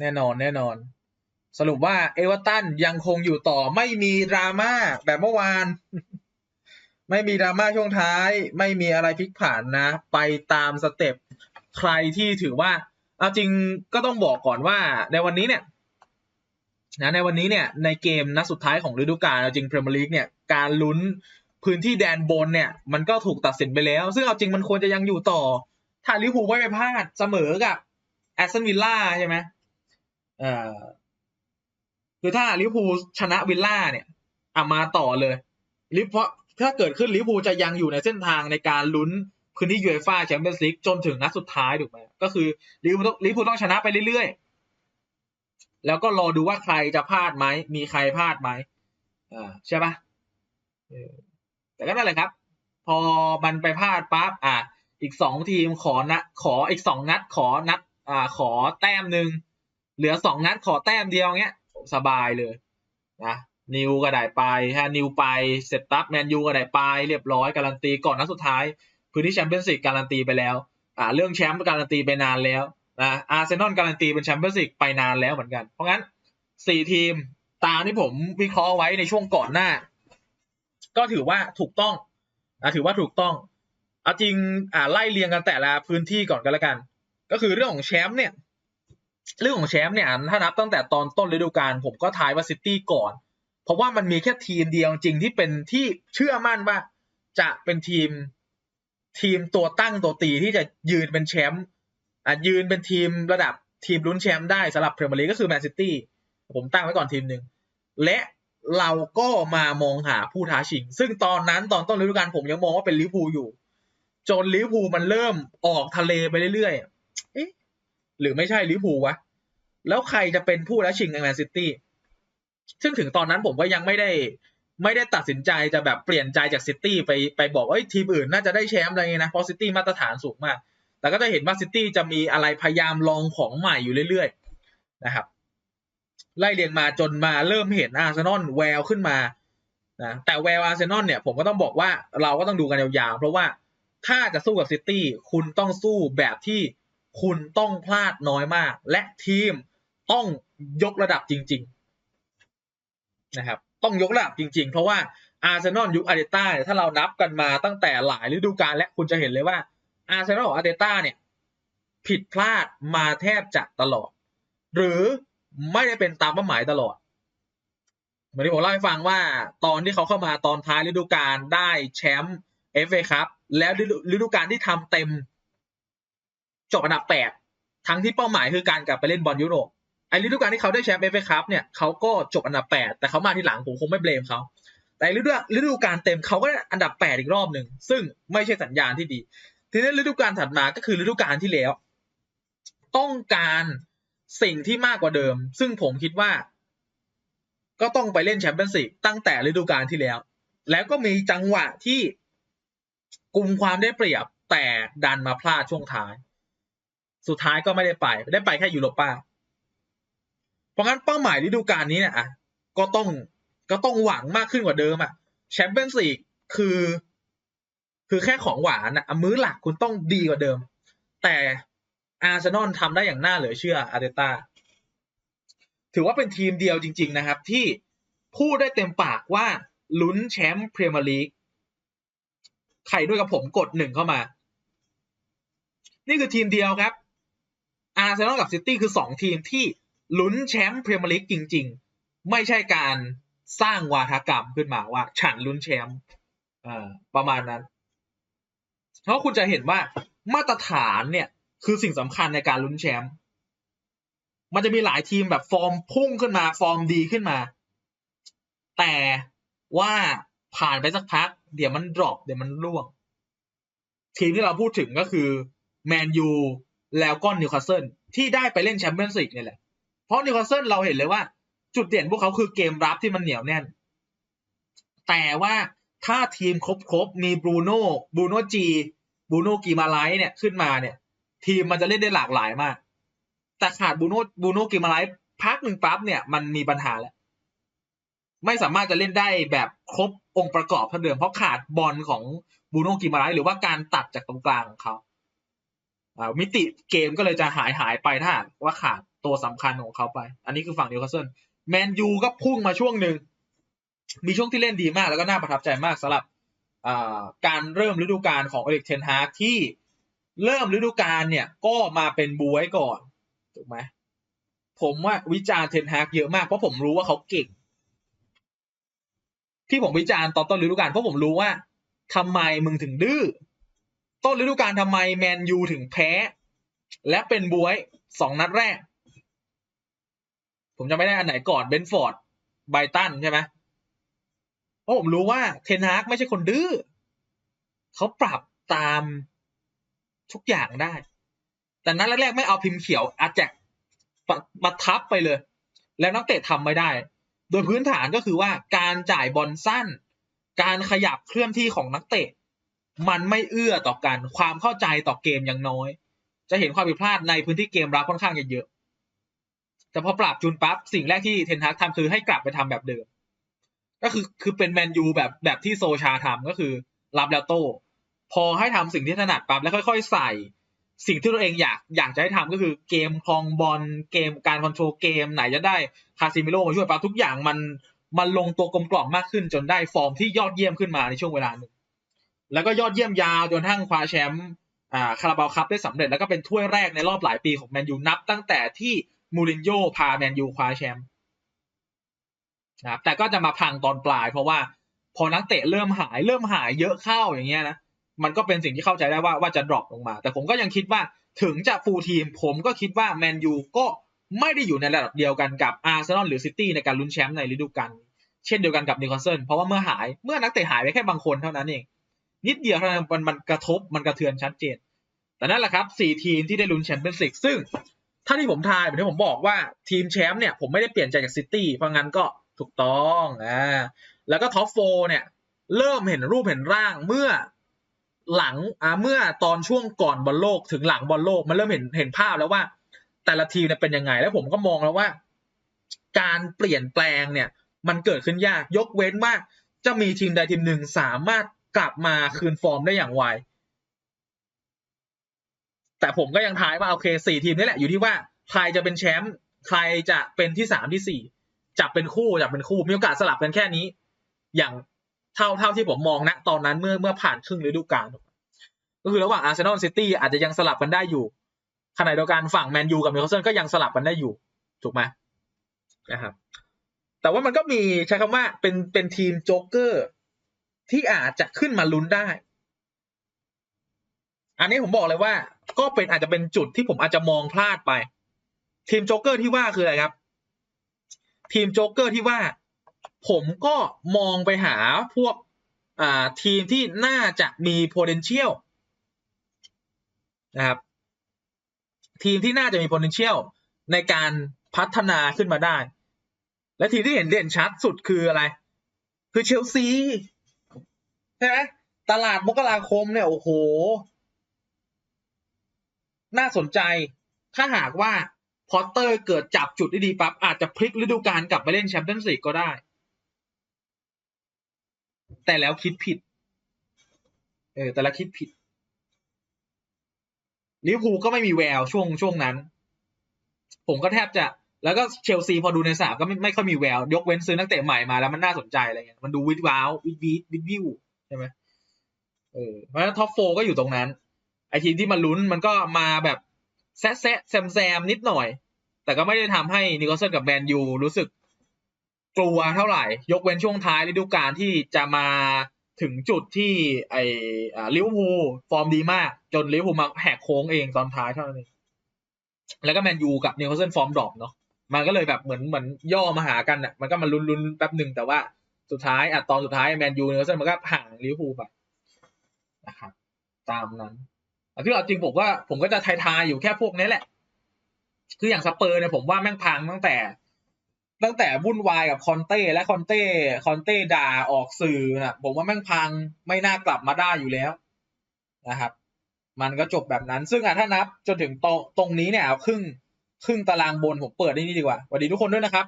แน่นอนแน่นอน สรุปว่าเอเวอร์ตันยังคงอยู่ต่อไม่มีดราม่าแบบเมื่อวาน ไม่มีดราม่าช่วงท้าย ไม่มีอะไรพลิกผันนะ ไปตามสเต็ปใครที่ถือว่า เอาจริงก็ต้องบอกก่อนว่าในวันนี้เนี่ยนะในวันนี้เนี่ยในเกมนัดสุดท้ายของฤดูกาลเอาจริงพรีเมียร์ลีกเนี่ยการลุ้นพื้นที่แดนบนเนี่ย มันก็ถูกตัดสินไปแล้ว ซึ่งเอาจริงมันควรจะยังอยู่ต่อ ถ้าลิเวอร์พูลไม่ไปพลาดเสมอกับแอสตันวิลล่าใช่ไหม เอ่อคือถ้าลิเวอร์พูลชนะวิลล่าเนี่ยอะมาต่อเลยลิเพราะถ้าเกิดขึ้นลิเวอร์พูลจะยังอยู่ในเส้นทางในการลุ้นพื้นที่ยูเอฟ่าแชมเปี้ยนส์ลีกจนถึงนัดสุดท้ายถูกไหมก็คือลิเวอร์พูลลิเวอร์พูลต้องชนะไปเรื่อยๆ แล้วก็รอดูว่าใครจะพลาดไหมมีใครพลาดไหมอ่าใช่ปะแต่ก็นั่นแหละครับ พอมันไปพลาดปั๊บอะอีกสองทีมขอนะขออีกสองนัดขอนัดอ่าขอแต้มหนึ่ง เหลือสองนัดขอแต้มเดียวเงี้ย สบายเลยนะนิวก็ได้ไปฮะนิวไปเสร็จปั๊บแมนยูก็ได้ไปเรียบร้อยการันตีก่อนนัดสุดท้าย พื้นที่แชมเปี้ยนส์ลีกการันตีไปแล้วอ่าเรื่องแชมป์การันตีไปนานแล้วนะอาร์เซนอลการันตีเป็นแชมเปี้ยนส์ลีกไปนานแล้วเหมือนกัน เพราะงั้นสี่ทีมตามที่ผมวิเคราะห์ไว้ในช่วงก่อนหน้า ก็ถือว่าถูกต้องนะถือว่าถูกต้องเอาจริงอ่าไล่เรียงกันแต่ละพื้นที่ก่อนกันแล้วกัน ก็คือเรื่องของแชมป์เนี่ย เรื่องของแชมป์เนี่ยถ้านับตั้งแต่ตอนต้นฤดูกาลผมก็ทายว่าซิตี้ก่อน เพราะว่ามันมีแค่ทีมเดียวจริงที่เป็นที่เชื่อมั่นว่าจะเป็นทีมทีมตัวตั้งตัวตีที่จะยืนเป็นแชมป์ยืนเป็นทีมระดับทีมลุ้นแชมป์ได้สำหรับพรีเมียร์ลีกก็คือแมนซิตี้ผมตั้งไว้ก่อนทีมหนึ่งและเราก็มามองหาผู้ท้าชิง ซึ่งตอนนั้นตอนต้นฤดูกาลผมยังมองว่าเป็นลิเวอร์พูลอยู่ จนลิเวอร์พูลมันเริ่มออกทะเลไปเรื่อยๆเอ๊ะ หรือไม่ใช่ลิเวอร์พูลวะ แล้วใครจะเป็นผู้ท้าชิงในแมนซิตี้ซึ่งถึงตอนนั้นผมก็ยังไม่ได้ ไม่ได้ตัดสินใจจะแบบเปลี่ยนใจจากซิตี้ไปไปบอกว่าเอ้ทีมอื่นน่าจะได้แชมป์อะไรเงี้ยนะเพราะซิตี้มาตรฐานสูงมาก แต่ก็จะเห็นว่าซิตี้จะมีอะไรพยายามลองของใหม่อยู่เรื่อยๆนะครับ ไล่เรียงมาจนมาเริ่มเห็นอาร์เซนอลแววขึ้นมานะแต่แววอาร์เซนอลเนี่ยผมก็ต้องบอกว่าเราก็ต้องดูกันยาวๆเพราะว่าถ้าจะสู้กับซิตี้คุณต้องสู้แบบที่ คุณต้องพลาดน้อยมาก และทีมต้องยกระดับจริง ๆ นะครับ ต้องยกระดับจริง ๆ เพราะว่าอาร์เซนอลยุคอาร์เตต้าเนี่ยถ้าเรานับกันมาตั้งแต่หลายฤดูกาลและคุณจะเห็นเลยว่าอาร์เซนอลอาร์เตต้าเนี่ย ผิดพลาดมาแทบจะตลอด หรือไม่ได้เป็นตามเป้าหมายตลอดเหมือนที่ผมเล่าให้ฟังว่าตอนที่เขาเข้ามาตอนท้ายฤดูกาลได้แชมป์เอฟเอครับแล้วฤดูกาลที่ทำเต็ม จบอันดับแปดทั้งที่เป้าหมายคือการกลับไปเล่นบอลยุโรปไอ้ฤดูกาลที่เขาได้แชมป์เอฟเอครับเนี่ยเขาก็จบอันดับแปดแต่เขามาทีหลังผมคงไม่เบลมเขาแต่ฤดูฤดูกาลเต็มเขาก็ได้อันดับแปดอีกรอบหนึ่งซึ่งไม่ใช่สัญญาณที่ดี ทีนี้ฤดูกาลถัดมาก็คือฤดูกาลที่แล้ว ต้องการสิ่งที่มากกว่าเดิม ซึ่งผมคิดว่า ก็ต้องไปเล่นแชมเปี้ยนส์ลีกตั้งแต่ฤดูกาลที่แล้ว แล้วก็มีจังหวะที่กลุ่มความได้เปรียบแต่ดันมาพลาดช่วงท้าย สุดท้ายก็ไม่ได้ไป ได้ไปแค่ยูโรป้าเพราะงั้นเป้าหมายฤดูกาลนี้เนี่ยอะก็ต้องก็ต้องหวังมากขึ้นกว่าเดิมอะแชมเปี้ยนส์ลีกคือ คือแค่ของหวานอะมื้อหลักคุณต้องดีกว่าเดิม แต่อาร์เซนอลทำได้อย่างน่าเหลือเชื่ออาร์เตต้าถือว่าเป็นทีมเดียวจริง ๆ นะครับ ที่พูดได้เต็มปากว่าลุ้นแชมป์พรีเมียร์ลีกใครด้วยกับผมกดหนึ่งเข้ามา นี่คือทีมเดียวครับ อาร์เซนอลกับซิตี้คือสองทีมที่ลุ้นแชมป์พรีเมียร์ลีกจริง ๆ ไม่ใช่การสร้างวาทกรรมขึ้นมาว่า ฉันลุ้นแชมป์ประมาณนั้น เพราะคุณจะเห็นว่ามาตรฐานเนี่ย คือสิ่งสำคัญในการลุ้นแชมป์มันจะมีหลายทีมแบบฟอร์มพุ่งขึ้นมา ฟอร์มดีขึ้นมา แต่ว่าผ่านไปสักพัก เดี๋ยวมันดรอปเดี๋ยวมันร่วง ทีมที่เราพูดถึงก็คือแมนยู แล้วก็นิวคาสเซิลที่ได้ไปเล่นแชมเปี้ยนส์ลีกนี่แหละ เพราะนิวคาสเซิลเราเห็นเลยว่า จุดเด่นพวกเขาคือเกมรับที่มันเหนียวแน่น แต่ว่าถ้าทีมครบๆมีบรูโน่บรูโน่จีบรูโน่กีมาไลเนี่ยขึ้นมาเนี่ย ทีมมันจะเล่นได้หลากหลายมาก แต่ขาดบรูโน่บรูโน่กีมาไลพักหนึ่งปั๊บเนี่ยมันมีปัญหาแล้ว ไม่สามารถจะเล่นได้แบบครบองค์ประกอบเท่าเดิมเพราะขาดบอลของบูโน่กิมาไรหรือว่าการตัดจากตรงกลางของเขา มิติเกมก็เลยจะหายหายไปถ้าว่าขาดตัวสำคัญของเขาไป อันนี้คือฝั่งนิวคาสเซิลแมนยูก็พุ่งมาช่วงหนึ่ง มีช่วงที่เล่นดีมากแล้วก็น่าประทับใจมากสำหรับการเริ่มฤดูกาลของเอริกเทนฮากที่เริ่มฤดูกาลเนี่ยก็มาเป็นบวยก่อนถูกไหมผมว่าวิจารณ์เทนฮากเยอะมากเพราะผมรู้ว่าเขาเก่ง ที่ผมวิจารณ์ตอนต้นฤดูกาลเพราะผมรู้ว่าทำไมมึงถึงดื้อ ต้นฤดูกาลทำไมแมนยูถึงแพ้ และเป็นบวยสองนัดแรก ผมจะไม่ได้อันไหนก่อนเบนฟอร์ดไบตันใช่ไหมเพราะผมรู้ว่าเทนฮากไม่ใช่คนดื้อเขาปรับตามทุกอย่างได้ แต่นัดแรกๆไม่เอาพิมพ์เขียวอาแจกมาทับไปเลย แล้วนักเตะทำไม่ได้ โดยพื้นฐานก็คือว่าการจ่ายบอลสั้น การขยับเคลื่อนที่ของนักเตะ มันไม่เอื้อต่อกัน ความเข้าใจต่อเกมยังน้อย จะเห็นความผิดพลาดในพื้นที่เกมรับค่อนข้างเยอะแต่พอปรับจูนปั๊บสิ่งแรกที่เทนฮักทำคือให้กลับไปทำแบบเดิม ก็คือคือเป็นแมนยูแบบแบบที่โซชาทำก็คือรับแล้วโต้พอให้ทำสิ่งที่ถนัดปั๊บแล้วค่อย ๆ ใส่ สิ่งที่ตัวเองอยากอยากจะให้ทำก็คือเกมคลองบอลเกมการคอนโทรลเกมไหนจะได้คาซิมิโร่มาช่วยปั๊บทุกอย่างมันมันลงตัวกลมกล่อมมากขึ้นจนได้ฟอร์มที่ยอดเยี่ยมขึ้นมาในช่วงเวลาหนึ่ง แล้วก็ยอดเยี่ยมยาวจนทั้งคว้าแชมป์คาราบาลคัพได้สำเร็จแล้วก็เป็นถ้วยแรกในรอบหลายปีของแมนยูนับ ตั้งแต่ที่มูรินโญ่พาแมนยูคว้าแชมป์นะครับแต่ก็จะมาพังตอนปลาย เพราะว่าพอนักเตะเริ่มหายเริ่มหายเยอะเข้าอย่างเงี้ยนะมันก็เป็นสิ่งที่เข้าใจได้ว่าว่าจะดรอปลงมา แต่ผมก็ยังคิดว่าถึงจะฟูลทีม ผมก็คิดว่าแมนยูก็ไม่ได้อยู่ในระดับเดียวกันกับอาร์เซนอลหรือซิตี้ในการลุ้นแชมป์ในฤดูกาลเช่นเดียวกันกับนิวคาสเซิลเพราะว่าเมื่อหายเมื่อนักเตะหายไปแค่บางคนเท่านั้นเอง นิดเดียวเท่านั้นมันมันกระทบมันกระเทือนชัดเจน แต่นั่นแหละครับสี่ทีมที่ได้ลุ้นแชมเปี้ยนส์ลีกซึ่ง ถ้าที่ผมทายแบบที่ผมบอกว่าทีมแชมป์เนี่ยผมไม่ได้เปลี่ยนใจจากซิตี้เพราะงั้นก็ถูกต้องอ่าแล้วก็ท็อปโฟเนี่ยเริ่มเห็นรูปเห็นร่างเมื่อหลังอ่าเมื่อตอนช่วงก่อนบอลโลกถึงหลังบอลโลกมันเริ่มเห็นเห็นภาพแล้วว่า แต่ละทีมเนี่ยเป็นยังไง แล้วผมก็มองแล้วว่า การเปลี่ยนแปลงเนี่ย มันเกิดขึ้นยากยกเว้นว่าจะมีทีมใดทีมหนึ่งสามารถ กลับมาคืนฟอร์มได้อย่างไวแต่ผมก็ยังทายว่าโอเคสี่ทีมนี่แหละอยู่ที่ว่าใครจะเป็นแชมป์ใครจะเป็นที่สามที่สี่จับเป็นคู่จับเป็นคู่มีโอกาสสลับกันแค่นี้ อย่างเท่าเท่าที่ผมมองนะตอนนั้นเมื่อเมื่อผ่านครึ่งฤดูกาลก็คือระหว่างอาร์เซนอลซิตี้อาจจะยังสลับกันได้อยู่ขณะเดียวกันฝั่งแมนยูกับนิวคาสเซิลก็ยังสลับกันได้อยู่ ถูกไหมนะครับ แต่ว่ามันก็มีใช้คำว่าเป็นเป็นทีมโจ๊กเกอร์ ที่อาจจะขึ้นมาลุ้นได้ อันนี้ผมบอกเลยว่า ก็เป็นอาจจะเป็นจุดที่ผมอาจจะมองพลาดไป ทีมโจ๊กเกอร์ที่ว่าคืออะไรครับ ทีมโจ๊กเกอร์ที่ว่า ผมก็มองไปหาพวกอ่าทีมที่น่าจะมี potential นะครับ ทีมที่น่าจะมี potential ในการพัฒนาขึ้นมาได้ และทีมที่เห็นเด่นชัดสุดคืออะไร คือเชลซี ใช่ไหมตลาดมกราคมเนี่ยโอ้โห น่าสนใจ ถ้าหากว่าพอตเตอร์เกิดจับจุดได้ดีปั๊บอาจจะพลิกฤดูกาลกลับไปเล่นแชมเปี้ยนส์ลีกก็ได้ แต่แล้วคิดผิด เออ แต่ละคิดผิดลิเวอร์พูลก็ไม่มีแววช่วงช่วงนั้น ผมก็แทบจะ แล้วก็เชลซีพอดูในสนามก็ไม่ไม่ค่อยมีแวว ยกเว้นซื้อนักเตะใหม่มาแล้วมันน่าสนใจอะไรเงี้ยมันดูวิดว้าววิดวิดวิดวิว ใช่ไหมเออเพราะฉะนั้นท็อปโฟก็อยู่ตรงนั้น ไอทีมที่มาลุ้นมันก็มาแบบแซะแซะแซมแซมนิดหน่อย แต่ก็ไม่ได้ทำให้นิโคลเซนกับแมนยูรู้สึกกลัวเท่าไหร่ ยกเว้นช่วงท้ายฤดูกาลที่จะมาถึงจุดที่ไอลิเวอร์พูลฟอร์มดีมาก จนลิเวอร์พูลมาแหกโค้งเองตอนท้ายเท่านั้นเองแล้วก็แมนยูกับนิโคลเซนฟอร์มดรอปเนาะมันก็เลยแบบเหมือนเหมือนย่อมาหากันอะ มันก็มาลุ้นๆแป๊บหนึ่งแต่ว่า สุดท้ายอะตอนสุดท้ายแมนยูเนิโคลเซนมันก็ห่างลิเวอร์พูลไปนะครับตามนั้นที่เอาจริงผมว่าผมก็จะทายๆอยู่แค่พวกนี้แหละ คืออย่างสเปอร์เนี่ยผมว่าแม่งพังตั้งแต่ ตั้งแต่วุ่นวายกับคอนเต้และคอนเต้คอนเต้ด่าออกสื่อนะผมว่าแม่งพังไม่น่ากลับมาได้อยู่แล้วนะครับ มันก็จบแบบนั้น ซึ่งอะถ้านับจนถึงตรงตรงนี้เนี่ยครึ่งครึ่งตารางบนผมเปิดได้นี่ดีกว่าสวัสดีทุกคนด้วยนะครับ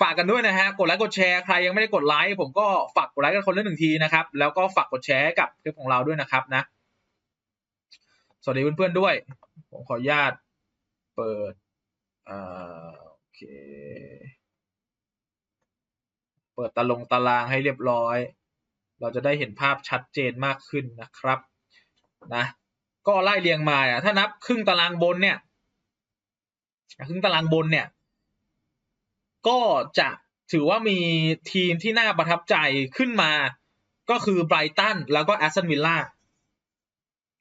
ฝากกันด้วยนะฮะ กดไลค์กดแชร์ใครยังไม่ได้กดไลค์ผมก็ฝากกดไลค์กันคนละหนึ่งทีนะครับ แล้วก็ฝากกดแชร์กับคลิปของเราด้วยนะครับนะ สวัสดีเพื่อนๆด้วย ผมขออนุญาตเปิดอ่าโอเค เปิดตารางตารางให้เรียบร้อย เราจะได้เห็นภาพชัดเจนมากขึ้นนะครับ นะ ก็ไล่เรียงมาอะถ้านับครึ่งตารางบนเนี่ยครึ่งตารางบนเนี่ย ก็จะถือว่ามีทีมที่น่าประทับใจขึ้นมา ก็คือไบรตันแล้วก็แอสตันวิลล่า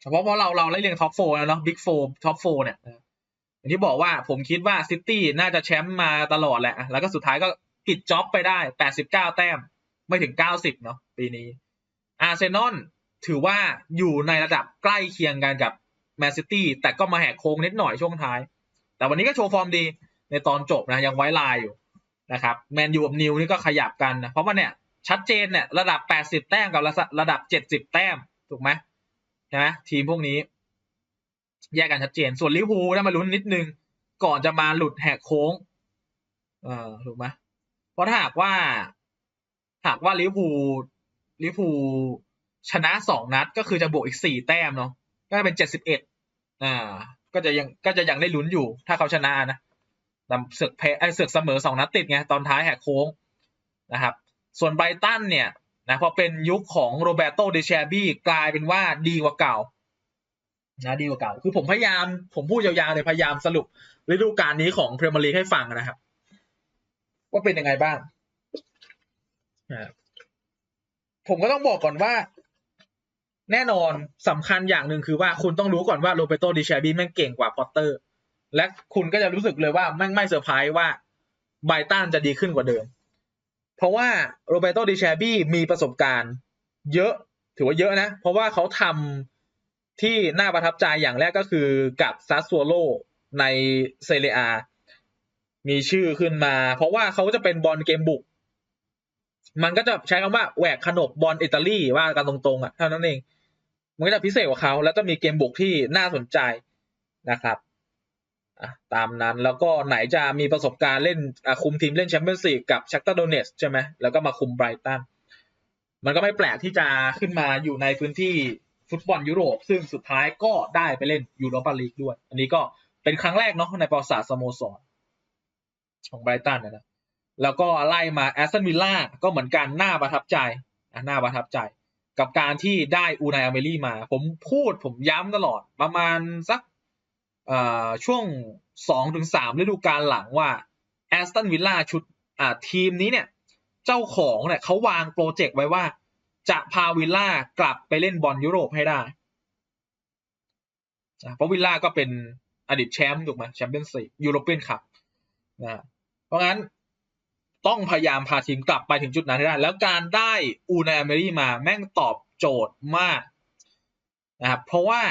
เฉพาะเพราะเราเราไล่เรียงท็อปโฟแล้วเนาะบิ๊กโฟท็อปโฟเนี่ยอย่างที่บอกว่าผมคิดว่าซิตี้น่าจะแชมป์มาตลอดแหละ แล้วก็สุดท้ายก็ปิดจ็อบไปได้89แต้ม ไม่ถึง90เนาะปีนี้ อาร์เซนอลถือว่าอยู่ในระดับใกล้เคียงกันกับแมนซิตี้แต่ก็มาแหกโค้งนิดหน่อยช่วงท้าย แต่วันนี้ก็โชว์ฟอร์มดีในตอนจบนะยังไว้ลายอยู่ นะครับแมนยูกับนิวนี่ก็ขยับกันนะเพราะว่าเนี่ยชัดเจนเนี่ยระดับ80แต้มกับระดับ70แต้มถูกไหมใช่ไหมทีมพวกนี้ แยกกันชัดเจน ส่วนลิเวอร์พูลได้มาลุ้นนิดนึง ก่อนจะมาหลุดแหกโค้ง เออถูกไหมเพราะถ้าหากว่า หากว่าลิเวอร์พูลลิเวอร์พูลชนะสองนัด ก็คือจะบวกอีกสี่แต้มเนาะก็เป็นเจ็ดสิบเอ็ดอ่า ก็จะยังก็จะยังได้ลุ้นอยู่ ถ้าเขาชนะนะ แต่เสือกแพ้ไอ้เสือกเสมอสองนัดติดไงตอนท้ายแหกโค้งนะครับ ส่วนไบรตันเนี่ยนะพอเป็นยุคของโรเบโตเดเชบี้กลายเป็นว่าดีกว่าเก่านะดีกว่าเก่า คือผมพยายามผมพูดยาวๆเลยพยายามสรุปฤดูกาลนี้ของพรีเมียร์ลีกให้ฟังนะครับ ว่าเป็นยังไงบ้างผมก็ต้องบอกก่อนว่า แน่นอนสำคัญอย่างหนึ่งคือว่าคุณต้องรู้ก่อนว่าโรเบโตดิเชบี้แม่งเก่งกว่าพอตเตอร์ และคุณก็จะรู้สึกเลยว่าแม่งไม่เซอร์ไพรส์ว่าไบตันจะดีขึ้นกว่าเดิม เพราะว่าโรเบโตดิเชบี้มีประสบการณ์เยอะถือว่าเยอะนะ เพราะว่าเขาทำที่น่าประทับใจอย่างแรกก็คือกับซัสซัวโลในเซเรียมีชื่อขึ้นมา เพราะว่าเขาจะเป็นบอลเกมบุก มันก็จะใช้คำว่าแหวกขนบบอลอิตาลีว่ากันตรงๆอะเท่านั้นเอง มันก็จะพิเศษกว่าเขาแล้วจะมีเกมบุกที่น่าสนใจนะครับ ตามนั้นแล้วก็ไหนจะมีประสบการณ์เล่นคุมทีมเล่นแชมเปี้ยนส์ลีกกับชักตาโดเนสใช่ไหมแล้วก็มาคุมไบรตันมันก็ไม่แปลกที่จะขึ้นมาอยู่ในพื้นที่ฟุตบอลยุโรป ซึ่งสุดท้ายก็ได้ไปเล่นยูโรปาลีกด้วย อันนี้ก็เป็นครั้งแรกเนาะในประวัติศาสตร์สโมสรของไบรตันนะแล้วก็ไล่มาแอสตันวิลล่าก็เหมือนกันหน่าประทับใจหน่าประทับใจ กับการที่ได้อูนายอเมรี่มา ผมพูดผมย้ำตลอดประมาณสัก ช่วงสองถึงสามฤดูกาลหลังว่าแอสตันวิลล่าชุดทีมนี้เนี่ย เจ้าของเนี่ยเขาวางโปรเจกต์ไว้ว่า จะพาวิลล่ากลับไปเล่นบอลยุโรปให้ได้ เพราะวิลล่าก็เป็นอดีตแชมป์ถูกไหมแชมเปี้ยนส์ลีกยูโรเปียนคัพนะเพราะงั้นต้องพยายามพาทีมกลับไปถึงจุดนั้นให้ได้ แล้วการได้อูนาเมรี่มาแม่งตอบโจทย์มากนะครับเพราะว่า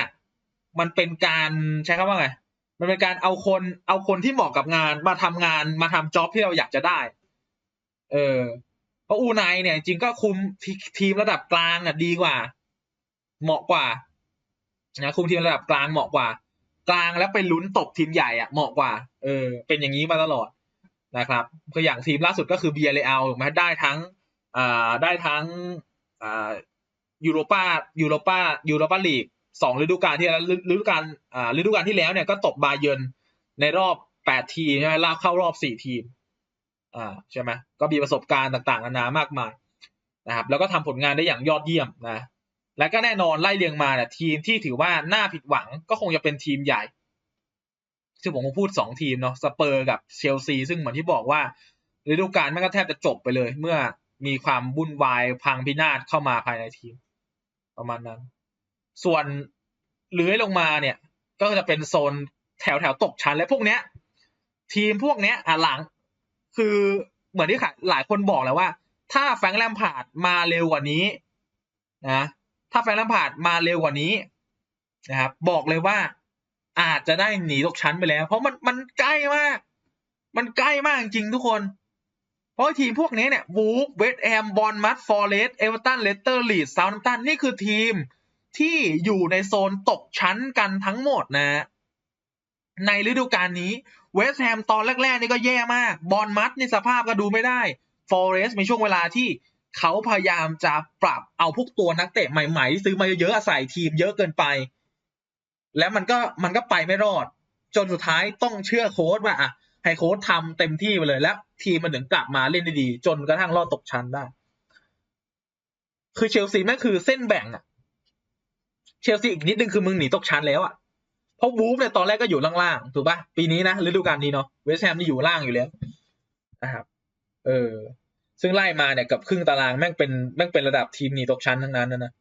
มันเป็นการใช้คำว่าไง มันเป็นการเอาคนเอาคนที่เหมาะกับงานมาทำงานมาทำจ็อบที่เราอยากจะได้ เออเพราะอูไนเนี่ย จริงก็คุมทีมระดับกลางอะดีกว่า เหมาะกว่านะคุมทีมระดับกลางเหมาะกว่า กลางแล้วไปลุ้นตกทีมใหญ่อะเหมาะกว่า เออ เป็นอย่างนี้มาตลอดนะครับคืออย่างทีมล่าสุดก็คือเบียร์เรอัลถูกไหมได้ทั้งอ่าได้ทั้งอ่ายูโรปายูโรปายูโรปาลีก สองฤดูกาลที่แล้วฤดูกาลอ่าฤดูกาลที่แล้วเนี่ยก็ตกบาเยินในรอบแปดทีมใช่ไหมลากเข้ารอบสี่ทีม อ่าใช่ไหมก็มีประสบการณ์ต่างๆ นานามากมายนะครับ แล้วก็ทำผลงานได้อย่างยอดเยี่ยมนะ และก็แน่นอนไล่เรียงมาเนี่ยทีมที่ถือว่าน่าผิดหวังก็คงจะเป็นทีมใหญ่ซึ่งผมคงพูดสองทีมเนาะสเปอร์กับเชลซี ซึ่งเหมือนที่บอกว่าฤดูกาลมันก็แทบจะจบไปเลย เมื่อมีความวุ่นวายพังพินาศเข้ามาภายในทีม ประมาณนั้น ส่วนเลื้อยลงมาเนี่ย ก็จะเป็นโซนแถวแถวตกชั้นและพวกเนี้ย ทีมพวกเนี้ยอะหลัง คือเหมือนที่หลายคนบอกแล้วว่า ถ้าแฟงแลมพาดมาเร็วกว่านี้นะถ้าแฟงแลมพาดมาเร็วกว่านี้นะครับบอกเลยว่าอาจจะได้หนีตกชั้นไปแล้ว เพราะมันมันใกล้มาก มันใกล้มากจริงทุกคน เพราะทีมพวกนี้เนี่ยวูฟเวสต์แฮมบอลมัตฟอร์เรสเอเวอร์ตันเลสเตอร์ลีดเซาท์ตันนี่คือทีม ที่อยู่ในโซนตกชั้นกันทั้งหมดนะ ในฤดูกาลนี้เวสต์แฮมตอนแรกๆนี่ก็แย่มาก บอลมัตนี่สภาพก็ดูไม่ได้ฟอร์เรสมีช่วงเวลาที่เขาพยายามจะปรับเอาพวกตัวนักเตะใหม่ๆที่ซื้อมาเยอะๆใส่ทีมเยอะเกินไป แล้วมันก็มันก็ไปไม่รอด จนสุดท้ายต้องเชื่อโค้ชว่าอะให้โค้ชทำเต็มที่ไปเลยแล้ว ทีมมันถึงกลับมาเล่นได้ดี จนกระทั่งรอดตกชั้นได้ คือเชลซีแม่งคือเส้นแบ่งอะ เชลซีอีกนิดนึงคือมึงหนีตกชั้นแล้วอะเพราะวูฟเนี่ยตอนแรกก็อยู่ล่างๆถูกปะปีนี้นะฤดูกาลนี้เนาะเวสต์แฮมนี่อยู่ล่างอยู่แล้วนะครับ เออ ซึ่งไล่มาเนี่ยกับครึ่งตารางแม่งเป็นแม่งเป็นระดับทีมหนีตกชั้นทั้งนั้นนะนะ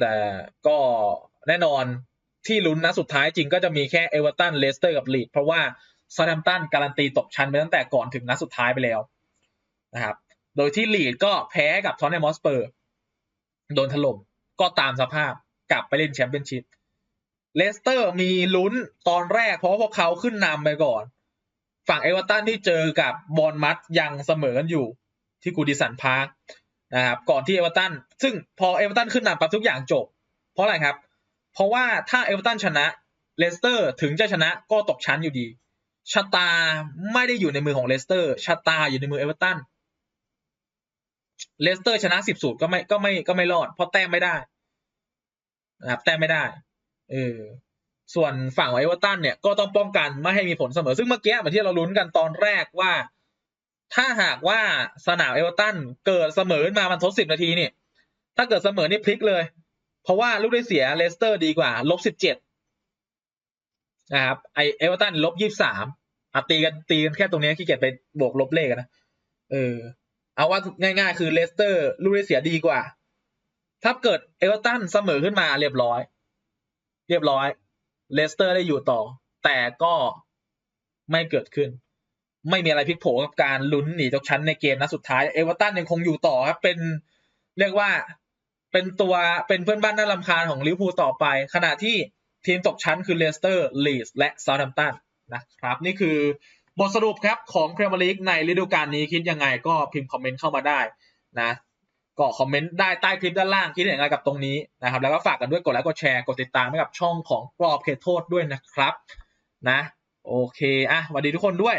แต่ก็แน่นอนที่ลุ้นนะสุดท้ายจริงก็จะมีแค่เอเวอร์ตันเลสเตอร์กับลีดเพราะว่าซาแฮมตันการันตีตกชั้นไปตั้งแต่ก่อนถึงนัดสุดท้ายไปแล้วนะครับ โดยที่ลีดก็แพ้กับทอนแนมอสเปอร์ โดนถล่มก็ตามสภาพ กลับไปเล่นแชมเปี้ยนชิพเลสเตอร์มีลุ้นตอนแรกเพราะพวกเขาขึ้นนำไปก่อน ฝั่งเอเวอร์ตันที่เจอกับบอลมัดยังเสมอกันอยู่ที่กูดิสันพาร์คนะครับก่อนที่เอเวอร์ตันซึ่งพอเอเวอร์ตันขึ้นนำปั๊บทุกอย่างจบ เพราะอะไรครับ เพราะว่าถ้าเอเวอร์ตันชนะเลสเตอร์ถึงจะชนะก็ตกชั้นอยู่ดีชะตาไม่ได้อยู่ในมือของเลสเตอร์ชะตาอยู่ในมือเอเวอร์ตันเลสเตอร์ชนะสิบสูตรก็ไม่ก็ไม่ก็ไม่รอดเพราะแต้มไม่ได้ นะครับแต้มไม่ได้เออส่วนฝั่งของเอเวอร์ตันเนี่ยก็ต้องป้องกันไม่ให้มีผลเสมอ ซึ่งเมื่อกี้เหมือนที่เราลุ้นกันตอนแรกว่า ถ้าหากว่าสนามเอเวอร์ตันเกิดเสมอมามันทดสิบนาทีนี่ถ้าเกิดเสมอนี่พลิกเลย เพราะว่าลูกได้เสียเลสเตอร์ดีกว่าลบสิบเจ็ดนะครับไอเอเวอร์ตันลบยี่สามอะตีกันตีกันแค่ตรงนี้ขี้เกียจไปบวกลบเลขนะเออเอาว่าง่าย ๆ คือเลสเตอร์ลูกได้เสียดีกว่า ถ้าเกิดเอเวอร์ตันเสมอขึ้นมาเรียบร้อย เรียบร้อย เลสเตอร์ได้อยู่ต่อ แต่ก็ไม่เกิดขึ้น ไม่มีอะไรพลิกโผกับการลุ้นหนีตกชั้นในเกมนัดสุดท้ายเอเวอร์ตันยังคงอยู่ต่อครับเป็นเรียกว่าเป็นตัวเป็นเพื่อนบ้านน่ารำคาญของลิเวอร์พูลต่อไป ขณะที่ทีมตกชั้นคือเลสเตอร์ลีสและซา u t แ a มตันนะครับ นี่คือบทสรุปครับของพรีเมียร์ลีกในฤดูกาลนี้คิดยังไงก็พิมพ์คอมเมนต์เข้ามาได้นะ ก็คอมเมนต์ได้ใต้คลิปด้านล่างคิดเห็นอย่างไรกับตรงนี้นะครับ แล้วก็ฝากกันด้วยกดไลค์กดแชร์กดติดตามให้กับช่องของกรอบเขตโทษด้วยนะครับ นะ โอเคอะสวัสดีทุกคนด้วย